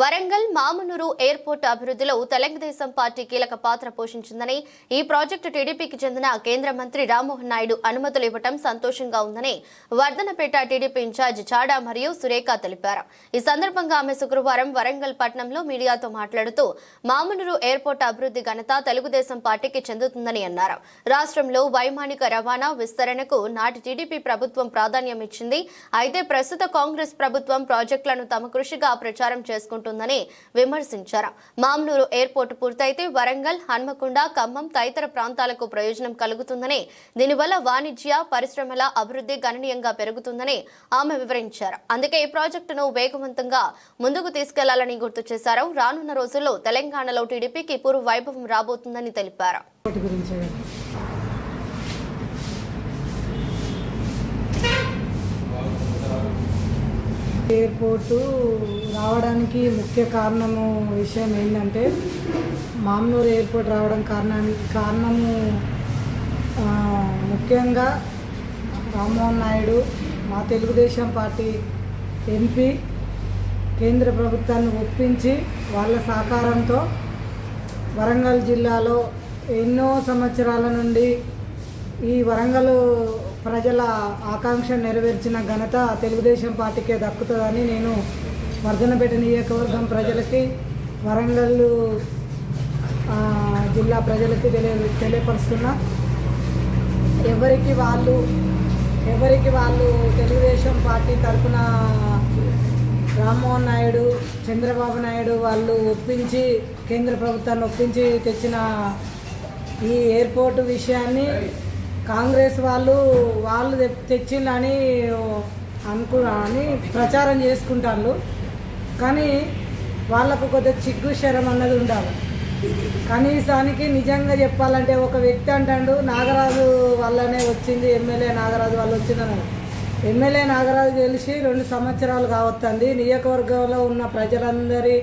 Warangal Mamnoor airport అభివృద్ధిలో Telugu Desam party కీలక పాత్ర పోషించిందని ఈ ప్రాజెక్టు టీడీపీకి చెందిన కేంద్ర మంత్రి రామ్మోహన్ నాయుడు అనుమతులు ఇవ్వటం సంతోషంగా ఉందని వర్ధనపేట టీడీపీ ఇన్ఛార్జ్ చాడా మరియు సురేఖ తెలిపారు. ఈ సందర్భంగా ఆమె శుక్రవారం వరంగల్ పట్టణంలో మీడియాతో మాట్లాడుతూ మామునూరు ఎయిర్పోర్ట్ అభివృద్ధి ఘనత తెలుగుదేశం పార్టీకి చెందుతుందని అన్నారు. రాష్ట్రంలో వైమానిక రవాణా విస్తరణకు నాటి టీడీపీ ప్రభుత్వం ప్రాధాన్యం ఇచ్చింది. అయితే ప్రస్తుత కాంగ్రెస్ ప్రభుత్వం ప్రాజెక్టులను తమ కృషిగా ప్రచారం ఉంటుందని విమర్శించారు. మామ్నూరు ఎయిర్పోర్టు పూర్తయితే వరంగల్ హన్మకొండ ఖమ్మం తదితర ప్రాంతాలకు ప్రయోజనం కలుగుతుందని దీనివల్ల వాణిజ్య పరిశ్రమల అభివృద్ధి గణనీయంగా పెరుగుతుందని ఆమె వివరించారు. అందుకే ఈ ప్రాజెక్టును వేగవంతంగా ముందుకు తీసుకెళ్ళాలని గుర్తు చేశారు. రానున్న రోజుల్లో తెలంగాణలో టీడీపీకి పూర్వ వైభవం రాబోతుందని తెలిపారు. ఎయిర్పోర్టు రావడానికి ముఖ్య కారణము విషయం ఏంటంటే మామూలు ఎయిర్పోర్ట్ రావడం కారణానికి కారణము ముఖ్యంగా రామ్మోహన్ నాయుడు మా తెలుగుదేశం పార్టీ ఎంపీ కేంద్ర ప్రభుత్వాన్ని ఒప్పించి వాళ్ళ సహకారంతో వరంగల్ జిల్లాలో ఎన్నో సంవత్సరాల నుండి ఈ వరంగల్ ప్రజల ఆకాంక్ష నెరవేర్చిన ఘనత తెలుగుదేశం పార్టీకే దక్కుతుందని నేను వర్ధనపేట నియోజకవర్గం ప్రజలకి వరంగల్ జిల్లా ప్రజలకి తెలియ తెలియపరుస్తున్నా. ఎవరికి వాళ్ళు ఎవరికి వాళ్ళు తెలుగుదేశం పార్టీ తరఫున రామ్మోహన్ నాయుడు చంద్రబాబు నాయుడు వాళ్ళు ఒప్పించి కేంద్ర ప్రభుత్వాన్ని ఒప్పించి తెచ్చిన ఈ ఎయిర్పోర్ట్ విషయాన్ని కాంగ్రెస్ వాళ్ళు వాళ్ళు తె- తెచ్చిందని అనుకు అని ప్రచారం చేసుకుంటారు కానీ వాళ్ళకు కొద్దిగా చిగ్గు శరం అన్నది ఉండాలి. కనీసానికి నిజంగా చెప్పాలంటే ఒక వ్యక్తి అంటాడు నాగరాజు వల్లనే వచ్చింది ఎమ్మెల్యే నాగరాజు వాళ్ళు వచ్చిందని ఎమ్మెల్యే నాగరాజు గెలిచి రెండు సంవత్సరాలు కావస్తుంది నియోజకవర్గంలో ఉన్న ప్రజలందరి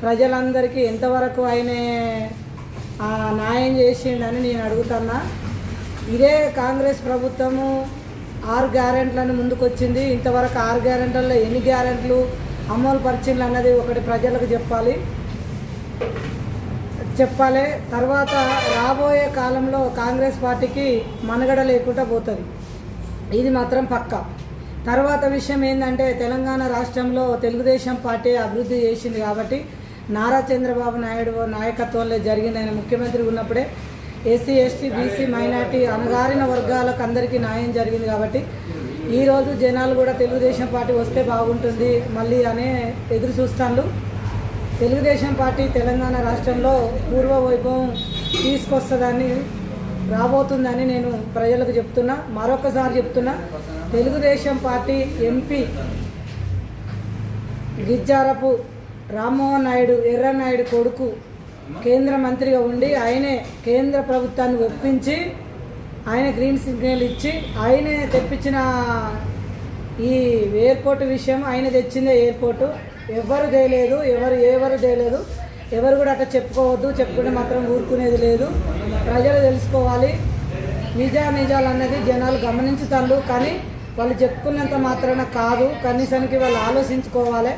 ప్రజలందరికీ ఎంతవరకు ఆయనే ఆ, న్యాయం చేసిండని నేను అడుగుతున్నా. ఇదే కాంగ్రెస్ ప్రభుత్వము ఆరు గ్యారెంట్లను ముందుకొచ్చింది. ఇంతవరకు ఆరు గ్యారెంట్లలో ఎన్ని గ్యారెంట్లు అమలు పరిచిండ్లు అన్నది ఒకటి ప్రజలకు చెప్పాలి. చెప్పాలి. తర్వాత రాబోయే కాలంలో కాంగ్రెస్ పార్టీకి మనుగడ లేకుండా పోతుంది. ఇది మాత్రం పక్క. తర్వాత విషయం ఏంటంటే తెలంగాణ రాష్ట్రంలో తెలుగుదేశం పార్టీ అభివృద్ధి చేసింది కాబట్టి నారా చంద్రబాబు నాయుడు నాయకత్వంలో జరిగింది ఆయన ముఖ్యమంత్రి ఉన్నప్పుడే ఎస్సీ ఎస్టీ బీసీ మైనార్టీ అణగారిన వర్గాలకు అందరికీ న్యాయం జరిగింది కాబట్టి ఈరోజు జనాలు కూడా తెలుగుదేశం పార్టీ వస్తే బాగుంటుంది. మళ్ళీ అనే ఎదురు చూస్తాను తెలుగుదేశం పార్టీ తెలంగాణ రాష్ట్రంలో పూర్వ వైభవం తీసుకొస్తుందని రాబోతుందని నేను ప్రజలకు చెప్తున్నా. మరొకసారి చెప్తున్నా తెలుగుదేశం పార్టీ ఎంపీ గిజ్జారపు రామ్మోహన్ నాయుడు ఎర్రనాయుడు కొడుకు కేంద్ర మంత్రిగా ఉండి ఆయనే కేంద్ర ప్రభుత్వాన్ని ఒప్పించి ఆయన గ్రీన్ సిగ్నల్ ఇచ్చి ఆయనే తెప్పించిన ఈ ఎయిర్పోర్ట్ విషయం ఆయన తెచ్చిందే ఎయిర్పోర్టు. ఎవరు చేయలేదు ఎవరు ఎవరు చేయలేదు ఎవరు కూడా అట్లా చెప్పుకోవద్దు చెప్పుకుంటే మాత్రం ఊరుకునేది లేదు. ప్రజలు తెలుసుకోవాలి. నిజా నిజాలు అన్నది జనాలు గమనించుతారు కానీ వాళ్ళు చెప్పుకున్నంత మాత్రాన కాదు. కనీసానికి వాళ్ళు ఆలోచించుకోవాలి.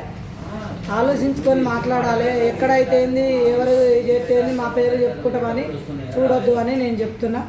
ఆలోచించుకొని మాట్లాడాలి. ఎక్కడైతే ఏంది ఎవరు చేస్తే మా పేరు చెప్పుకుంటామని చూడొద్దు అని నేను చెప్తున్నా.